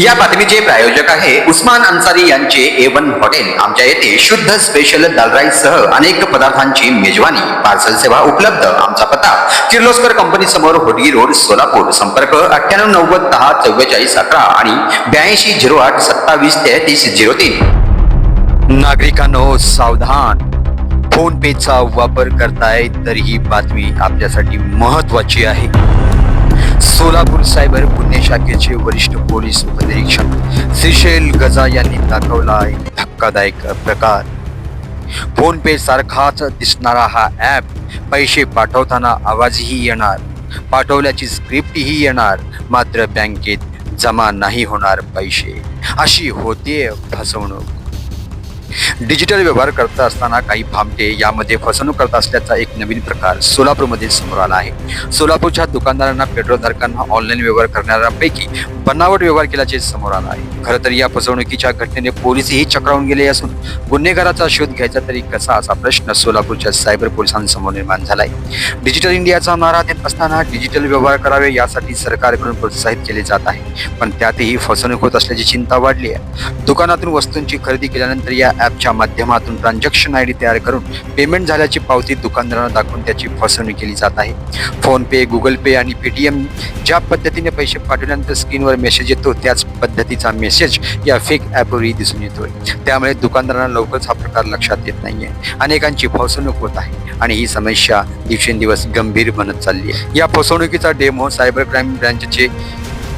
या बातमीचे प्रायोजक आहे उस्मान अन्सारी यांचे ए वन हॉटेल. आमच्या येथे शुद्ध स्पेशल दाल राईस सह अनेक पदार्थांची मेजवानी पार्सल सेवा उपलब्ध आमचा पत्ता किर्लोस्कर कंपनी समोर होडगी रोड सोलापूर. संपर्क अठ्ठ्याण्णव नव्वद दहा चव्वेचाळीस अकरा आणि ब्याऐंशी झिरो आठ सत्तावीस तेहतीस झिरो तीन. नागरिकांनो सावधान. फोन पेचा वापर करताय तर ही बातमी आपल्यासाठी महत्वाची आहे. सोलापूर सायबर गुन्हे शाखेचे वरिष्ठ पोलीस उपनिरीक्षक श्रीशैल गजा यांनी दाखवला एक धक्कादायक प्रकार. फोन पे सारखाच दिसणारा हा ॲप पैसे पाठवताना आवाजही येणार पाठवल्याची स्क्रिप्टही येणार मात्र बँकेत जमा नाही होणार पैसे. अशी होते फसवणूक. डिजिटल व्यवहार करत असताना काही भामटे यामध्ये फसवणूक करत असल्याचा एक नवीन प्रकार सोलापूरमध्ये समोर आला आहे. सोलापूरच्या दुकानदारांना पेट्रोलधारकांना ऑनलाईन व्यवहार करणाऱ्यांपैकी बनावट व्यवहार केल्याचे समोर आला आहे. खरं तर या फसवणुकीच्या घटनेने पोलीसही चक्रावून गेले असून गुन्हेगाराचा शोध घ्यायचा तरी कसा असा प्रश्न सोलापूरच्या सायबर पोलिसांसमोर निर्माण झालाय. डिजिटल इंडियाचा नारा देत असताना डिजिटल व्यवहार करावे यासाठी सरकारकडून प्रोत्साहित केले जात आहे. पण त्यातही फसवणूक होत असल्याची चिंता वाढली आहे. दुकानातून वस्तूंची खरेदी केल्यानंतर या ॲपच्या माध्यमातून ट्रान्झॅक्शन आय डी तयार करून पेमेंट झाल्याची पावती दुकानदारांना दाखवून त्याची फसवणूक केली जात आहे. फोनपे गुगल पे आणि पेटीएम ज्या पद्धतीने पैसे पाठवल्यानंतर स्क्रीनवर मेसेज येतो त्याच पद्धतीचा मेसेज या फेक ॲपवरही दिसून येतोय. त्यामुळे दुकानदारांना लवकरच हा प्रकार लक्षात येत नाहीये. अनेकांची फसवणूक होत आहे आणि ही समस्या दिवसेंदिवस गंभीर बनत चालली आहे. या फसवणुकीचा डेमो सायबर क्राईम ब्रँचचे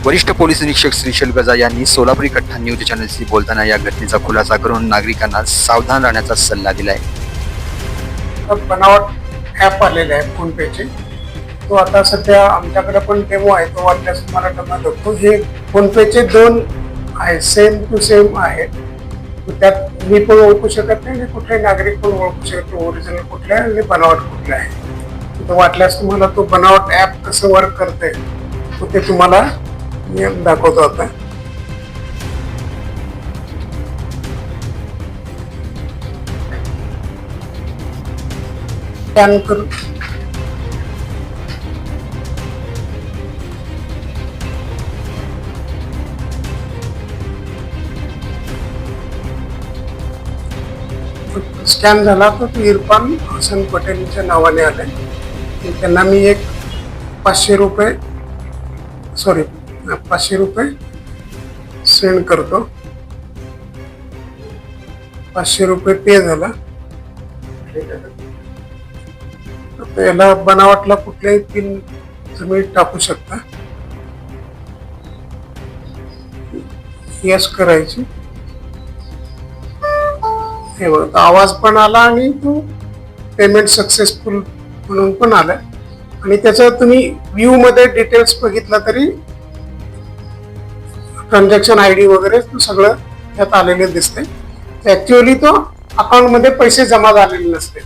वरिष्ठ पोलीस निरीक्षक श्रीशल गजा यांनी सोलापुरी कट्टा न्यूज चॅनलशी बोलताना या घटनेचा खुलासा करून नागरिकांना सावधान राहण्याचा सल्ला दिलाय. बनावट ॲप आलेले आहे फोनपेचे. तो आता सध्या आमच्याकडे पण डेमो आहे तो वाटल्यास तुम्हाला डबा दाखवतो हे फोनपेचे दोन आहे सेम टू सेम आहे. त्यात मी पण ओळखू शकत नाही आणि कुठले नागरिक पण ओळखू शकत नाही. ओरिजिनल कुठले आहे आणि बनावट कुठले आहे? तो वाटल्यास तुम्हाला तो बनावट ॲप कसं वर्क करते तो ते तुम्हाला मी दाखवतो आता. स्कॅन स्कॅन झाला तर तो इरफान हसन पटेलच्या नावाने आलाय. त्यांना मी एक पाचशे रुपये सॉरी पाचशे रुपये सेंड करतो. पाचशे रुपये पे झाला. याला बनावटला कुठल्याही पिन तुम्ही टाकू शकता. यस करायची. हे बघ आवाज पण आला आणि तो पेमेंट सक्सेसफुल म्हणून पण आला. आणि त्याचा तुम्ही व्ह्यू मध्ये डिटेल्स बघितला तरी ट्रान्झॅक्शन आय डी वगैरे सगळं त्यात आलेले दिसते ॲक्च्युअली तो अकाउंटमध्ये पैसे जमा झालेले नसते.